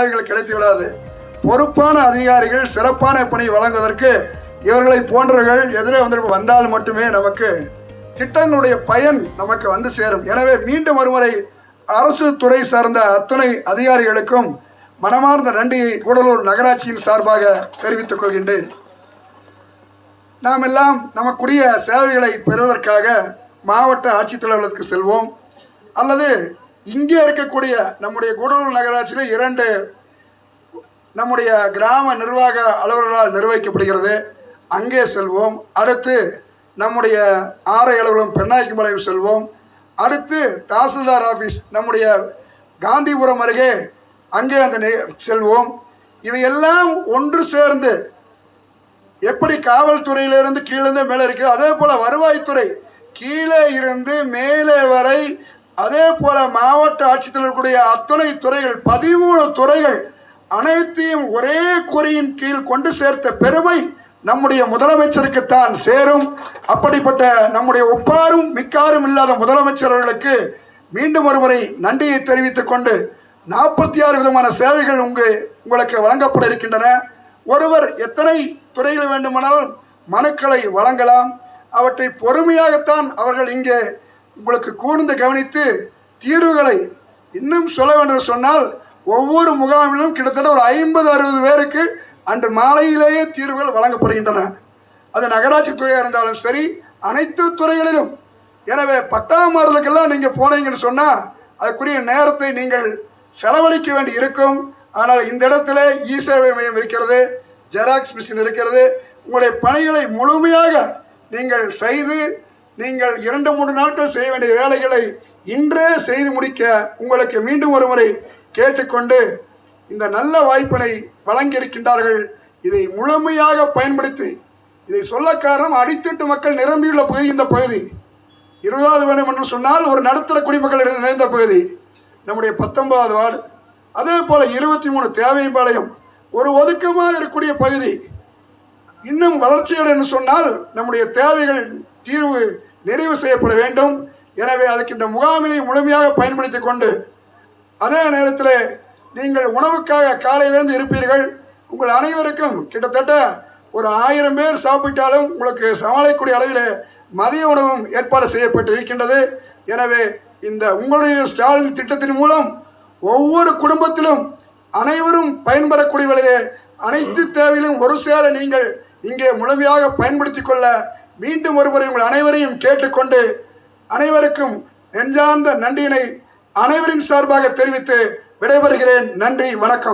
சேவைகள் கிடைத்து விடாது பொறுப்பான அதிகாரிகள் சிறப்பான பணி வழங்குவதற்கு இவர்களை போன்றவர்கள் எதிரே வந்து வந்தால் மட்டுமே நமக்கு திட்டங்களுடைய பயன் நமக்கு வந்து சேரும். எனவே மீண்டும் ஒருமுறை அரசு துறை சார்ந்த அத்துணை அதிகாரிகளுக்கும் மனமார்ந்த நன்றியை கூடலூர் நகராட்சியின் சார்பாக தெரிவித்துக் கொள்கின்றேன். நாம் எல்லாம் நமக்குரிய சேவைகளை பெறுவதற்காக மாவட்ட ஆட்சித்தலைவர்களுக்கு செல்வோம். அல்லது இங்கே இருக்கக்கூடிய நம்முடைய கூடலூர் நகராட்சியில் இரண்டு நம்முடைய கிராம நிர்வாக அலுவலர்களால் நிர்வகிக்கப்படுகிறது. அங்கே செல்வோம். அடுத்து நம்முடைய ஆரை அலுவலகம் பெண்ணாய்க்கும்பாளையம் செல்வோம். அடுத்து தாசில்தார் ஆஃபீஸ் நம்முடைய காந்திபுரம் அருகே அங்கே அந்த செல்வோம். இவையெல்லாம் ஒன்று சேர்ந்து எப்படி காவல்துறையிலிருந்து கீழேருந்து மேலே இருக்கு அதே போல் வருவாய்த்துறை கீழே இருந்து மேலே வரை அதே போல மாவட்ட ஆட்சியத்தில் இருக்கக்கூடிய அத்துணை துறைகள் பதிமூணு துறைகள் அனைத்தையும் ஒரே குறியின் கீழ் கொண்டு சேர்த்த பெருமை நம்முடைய முதலமைச்சருக்குத்தான் சேரும். அப்படிப்பட்ட நம்முடைய ஒப்பாரும் மிக்காரும் இல்லாத முதலமைச்சர்களுக்கு மீண்டும் ஒருமுறை நன்றியை தெரிவித்துக் கொண்டு நாற்பத்தி ஆறு விதமான சேவைகள் உங்கு உங்களுக்கு வழங்கப்பட இருக்கின்றன. ஒருவர் எத்தனை துறையில் வேண்டுமானாலும் மனுக்களை வழங்கலாம். அவற்றை பொறுமையாகத்தான் அவர்கள் இங்கே உங்களுக்கு கூர்ந்து கவனித்து தீர்வுகளை இன்னும் சொல்ல வேண்டும் சொன்னால் ஒவ்வொரு முகாமிலும் கிட்டத்தட்ட ஒரு ஐம்பது அறுபது பேருக்கு அன்று மாலையிலேயே தீர்வுகள் வழங்கப்படுகின்றன. அது நகராட்சி துறையாக இருந்தாலும் சரி அனைத்து துறைகளிலும். எனவே பட்டாமாறுதலுக்கெல்லாம் நீங்கள் போனீங்கன்னு சொன்னால் அதுக்குரிய நேரத்தை நீங்கள் செலவழிக்க வேண்டி இருக்கும். ஆனால் இந்த இடத்துல இ சேவை மையம் இருக்கிறது ஜெராக்ஸ் மிஷின் இருக்கிறது. உங்களுடைய பணிகளை முழுமையாக நீங்கள் செய்து நீங்கள் இரண்டு மூன்று நாட்கள் செய்ய வேண்டிய வேலைகளை இன்றே செய்து முடிக்க உங்களுக்கு மீண்டும் ஒரு முறை கேட்டுக்கொண்டு இந்த நல்ல வாய்ப்பினை வழங்கியிருக்கின்றார்கள். இதை முழுமையாக பயன்படுத்தி இதை சொல்ல காரணம் அடித்தட்டு மக்கள் நிரம்பியுள்ள பகுதி இந்த பகுதி. இருபதாவது வேண்டும் என்று சொன்னால் ஒரு நடுத்தர குடிமக்கள் நிறைந்த பகுதி. நம்முடைய பத்தொன்பதாவது வார்டு. அதே போல் இருபத்தி மூணு தேவையம்பாளையம். ஒரு ஒதுக்கமாக இருக்கக்கூடிய பகுதி. இன்னும் வளர்ச்சியடைன்னு சொன்னால் நம்முடைய தேவைகள் தீர்வு நிறைவு செய்யப்பட வேண்டும். எனவே அதுக்கு இந்த முகாமினை முழுமையாக பயன்படுத்தி கொண்டு அதே நேரத்தில் நீங்கள் உணவுக்காக காலையிலேருந்து இருப்பீர்கள். உங்கள் அனைவருக்கும் கிட்டத்தட்ட ஒரு ஆயிரம் பேர் சாப்பிட்டாலும் உங்களுக்கு சமாளிக்கக்கூடிய அளவில் மதிய உணவும் ஏற்பாடு செய்யப்பட்டு இருக்கின்றது எனவே இந்த உங்களுடைய ஸ்டாலின் திட்டத்தின் மூலம் ஒவ்வொரு குடும்பத்திலும் அனைவரும் பயன்பெறக்கூடிய வழியிலே அனைத்து தேவையிலும் ஒரு சேர நீங்கள் இங்கே முழுமையாக பயன்படுத்தி கொள்ள மீண்டும் ஒருமுறை உங்கள் அனைவரையும் கேட்டுக்கொண்டு அனைவருக்கும் நெஞ்சார்ந்த நன்றியினை அனைவரின் சார்பாக தெரிவித்து விடைபெறுகிறேன். நன்றி வணக்கம்.